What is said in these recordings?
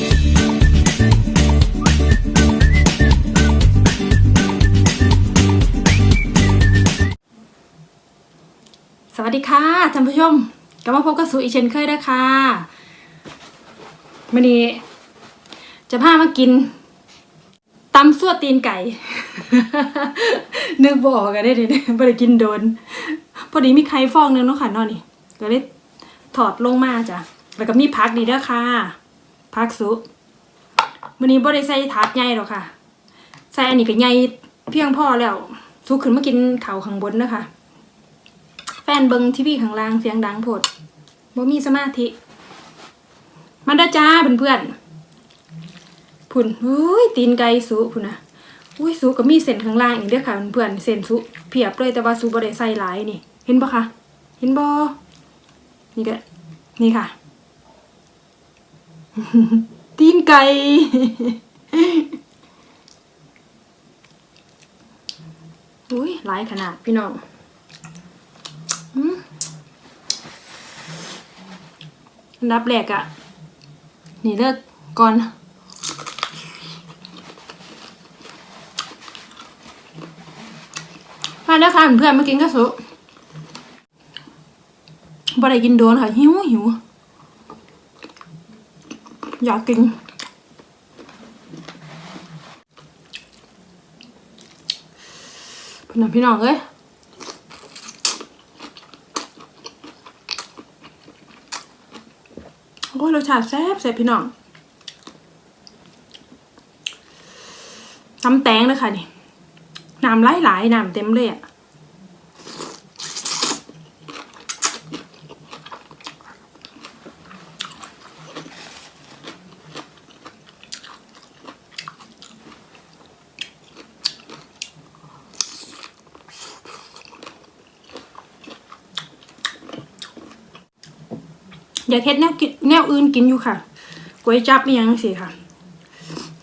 สวัสดีค่ะท่านผู้ชมกลับมาพบกับสูอีเชนเคยนะคะวันนี้จะพามากินตำซั่วตีนไก่ นึกบอกกันได้ดิไม่ได้กินโดน พอดีมีไข่ฟองหนึงเนาะค่ะนอนนี่ก็เลยถอดลงมาจ้ะ แล้วก็มีพักดีด้วยค่ะ พักซุปวันนี้บ่ได้ใส่ถาดใหญ่หรอกค่ะ ใส่อันนี้ก็ใหญ่เพียงพอแล้วซุกขึ้นมากินเขาวข้างบนเด้อค่ะ แฟนเบิงทีวีข้างล่างเสียงดังโพดบ่มีสมาธิ มาเด้อจ้าเพื่อนๆพุ่นเฮ้ยตีนไก่สุพุ่นนะอุ้ยสุก็มีเส้นข้างล่างอีกเด้อค่ะเพื่อนๆเส้นสุเพียบเลยแต่ว่าสุบ่ได้ใส่หลายนี่ เห็นบ่คะเห็นบ่นี่ก็นี่ค่ะ ตีนไก่ อุ้ยหลายขนาดพี่น้องอันดับแรกอะนี่เลิกก่อนมาแล้วค่ะเพื่อนมากินกระสุบ่ได้กินโดนค่ะ หิวหิว อยากกิน พี่น้องพี่น้องเอ้ยโอ้ยรสชาติแซ่บแซ่บพี่น้องน้ำแตงเลยค่ะนี่น้ำไหลหลายๆน้ำเต็มเลยอะ อยากเฮ็ดแนวกินแนวอื่นกินอยู่ค่ะก๋วยจับอีหยังสิค่ะ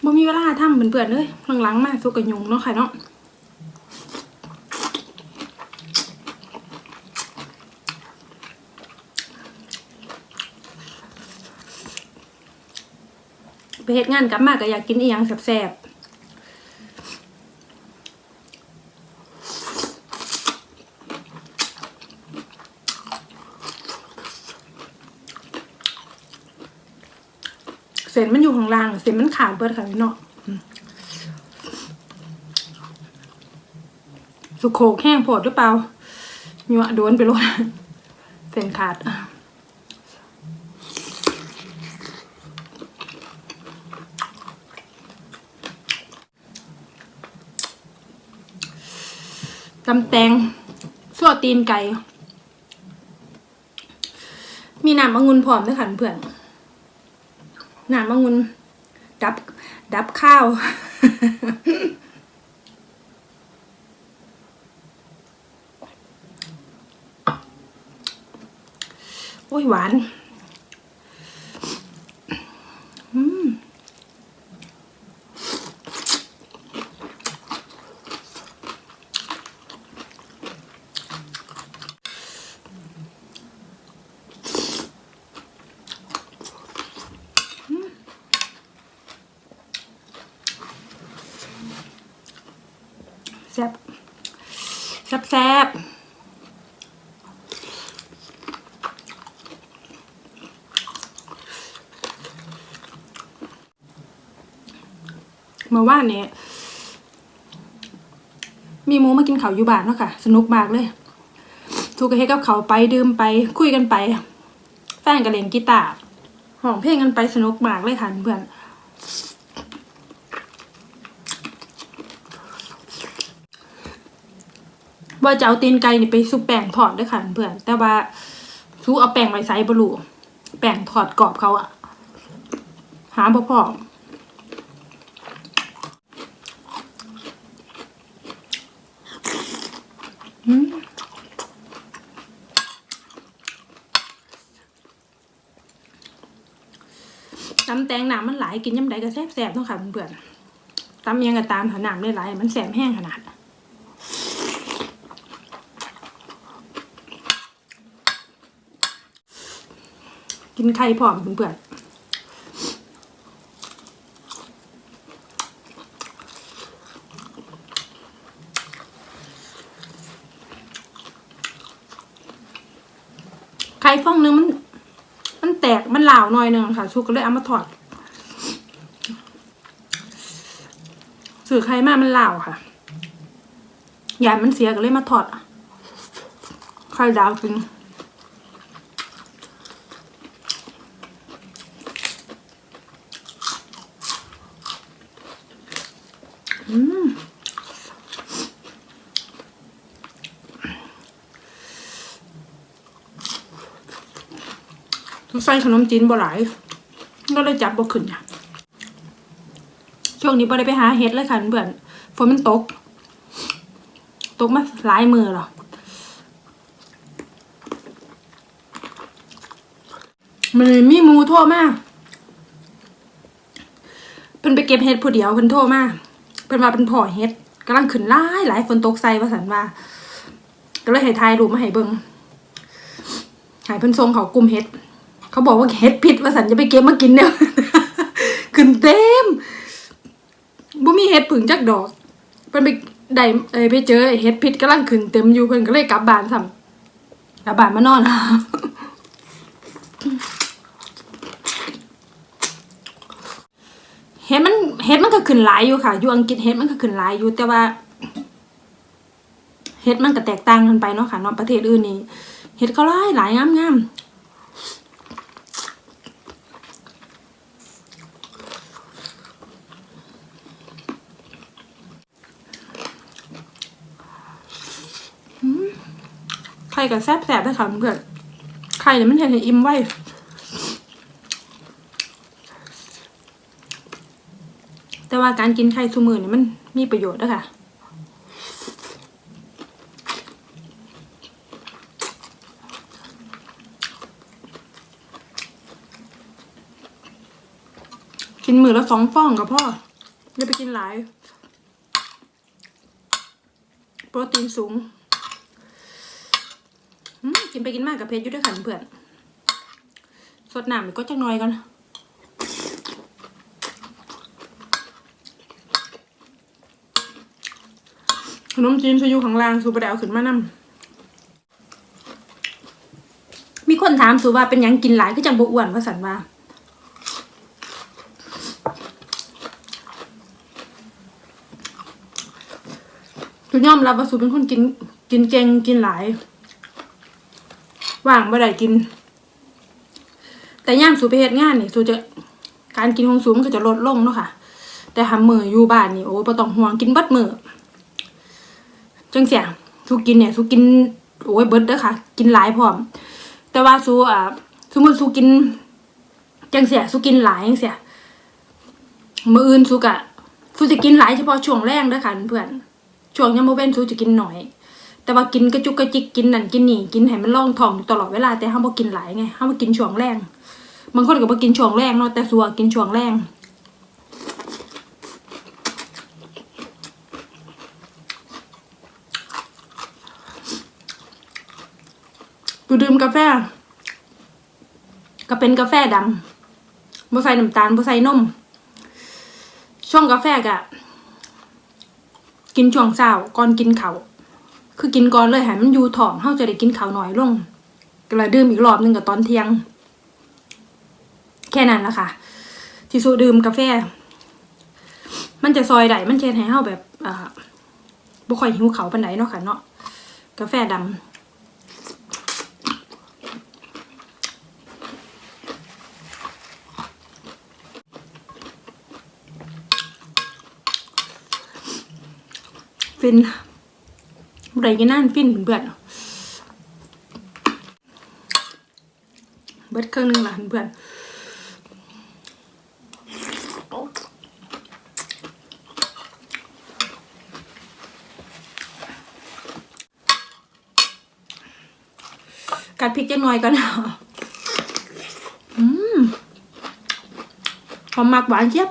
บ่มีเวลาทำเพื่อนๆเลยหลังๆมาสุกกะยุงเนาะค่ะเนาะไปเฮ็ดงานกลับมาก็อยากกินอีหยังแซ่บๆ ส้นมันอยู่ข้างล่างเส้นมันขาดเบิดค่ะพี่เนาะอืมสุโขกแห้งโพดหรือเปล่าหยวโดนไปโลดเส้นขาดตำแตงสั่วตีนไก่ มีน้ำองุ่นพร้อมด้วยค่ะเพื่อน น้ำองุ่นดับ ดับข้าวโอ้ยหวาน แซ่บแซบเมื่อวานเนี่ยมีหมูมากินเขาอยู่บ้านเนาะค่ะ สนุกมากเลยทูกเฮกับเขาไปดื่มไปคุยกันไป แฟนก็เล่นกีตาร์ห้องเพลงกันไปสนุกมากเลยค่ะเพื่อน ว่าจะเอาตีนไก่นี่ไปซุปแป้งทอดด้วยค่ะเพื่อนแต่ว่าซูเอาแป้งไปใส่บลูแป้งทอดกรอบเขาอะหาบ่พออืมตำแตงหนามมันหลายกินยำใดก็แซ่บๆต้องค่ะเพื่อนๆตำยังก็ตามถนามได้หลายมันแสบแห้งขนาด กินไข่ผอมเพื่อนไข่ฟองนึงมัน มันแตกมันเหลาหน่อยหนึ่งค่ะชูก็เลยเอามาถอดสื่อไข่มากมันเหลาค่ะใหญ่มันเสียก็เลยมาถอดไข่ดาวจริง ใส่ขนมจีนบ่หลายก็เลยจับบ่ขึ้นเนี่ยช่วงนี้บ่ได้ไปหาเฮ็ดเลยค่ะเพื่อนฝนมันตก ตกมาหลายมือหรอมันมีมูโทรมาเพิ่นไปเก็บเฮ็ดผู้เดียวเพิ่นโทรมาเพิ่นว่าเป็นพ่อเฮ็ดกำลังขึ้นหลายหลายฝนตกใส่ว่าสันว่า ก็เลยให้ถ่ายรูปมาให้เบิ่งให้เพิ่นส่งเขากลุ่มเฮ็ด เขาบอกว่าเฮ็ดผิดว่าสันจะไปเก็บมากินเนี่ยขึ้นเต็มบ่มีเฮ็ดผึ่งจักดอกเพิ่นไปได้เอ้ไปเจอเฮ็ดผิดกำลังขึ้นเต็มอยู่เพิ่นก็เลยกลับบ้านซ้ำกลับบ้านมานอนเฮ็ดมันเฮ็ดมันก็ขึ้นหลายอยู่ค่ะอยู่อังกฤษเฮ็ดมันก็ขึ้นหลายอยู่แต่ว่าเฮ็ดมันก็แตกต่างกันไปเนาะค่ะนอกประเทศอื่นนี่เฮ็ดเขาหลายหลายงามงามอืมไข่กับแซ่บแซ่บด้วยค่ะเพื่อนไข่เนี่ยมันเห็นให้อิ่มไว้แต่ว่าการกินไข่ซุมือเนี่ยมันมีประโยชน์ด้วยค่ะกินมือละสองฟองกับพ่ออย่าไปกินหลาย โปรตีนสูง กินไปกินมากกับเพชรยู่ด้วยค่ะเพื่อนสดน้ำอีกก็จักหน่อยกันขนมจีนจะอยู่ข้างล่างสูบไปเอาขึ้นมานำมีคนถามสูว่าเป็นยังกินหลายก็จังบอ้วนว่าสันว่าคือยอมรับว่าสูเป็นคนกินกินเก่งกินหลาย ว่างบ่ได้กิน แต่ย่ามสูไปเฮ็ดงานนี่สูจะการกินของสูมันก็จะลดลงเนาะค่ะ แต่ทำมืออยู่บ้านนี่โอ้บ่ต้องห่วงกินเบัดมือจังเสียสูกินเนี่ยสูกินโอ้ยเบิดเด้อค่ะ กินหลายพร้อม แต่ว่าสูอ่าสมมติสูกินจังเสียสูกินหลายจังเสียมืออื่นสูกะสูจะกินหลายเฉพาะช่วงแรกเด้อค่ะเพื่อนช่วงยามมื้อเว้นสูจะกินหน่อย แต่ว่ากินกระจุกกระจิกกินนั่นกินนี่กินให้มันร่องท้องตลอดเวลาแต่ห้ามกินหลายไงห้ามกินช่วงแรงบางคนก็บ่กินช่วงแรงเนาะแต่สัวกินช่วงแรงกูดื่มกาแฟ ก็เป็นกาแฟดำบ่ใส่น้ำตาลบ่ใส่นม ช่วงกาแฟกะ กินช่วงเช้าก่อนกินเขา คือกินก่อนเลยให้มันอยู่ท้องเฮาจะได้กินข้าวน้อยลงก็เลยดื่มอีกรอบนึงกับตอนเที่ยง แค่นั้นละค่ะ ที่สูดื่มกาแฟ มันจะซอยได้มันเช็ดให้เฮาแบบอ่าบ่ค่อยหิวเขาปานใดเนาะค่ะเนาะกาแฟดำฟิน บไรกินนั่นฟินเพื่อนเบิดเครื่องหนึงละเพื่อนกัดพริกจังหน่อยก่อนอืมหอมมากหวานเจี๊ยบ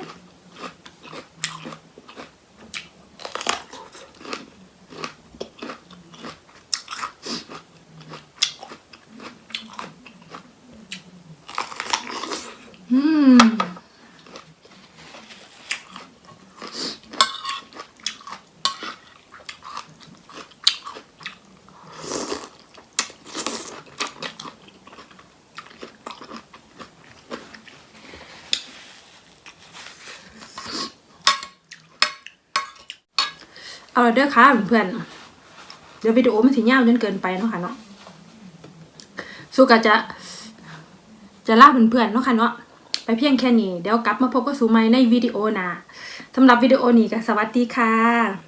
เอาละเด้อค่ะเพื่อนเดี๋ยววิดีโอมันสิยาวจนเกินไปเนาะค่ะเนาะสุกะจะ จะลาเพื่อนๆเนาะค่ะเนาะ ไปเพียงแค่นี้ เดี๋ยวกลับมาพบกับสูใหม่ในวิดีโอหน้าสำหรับวิดีโอนี้ก็สวัสดีค่ะ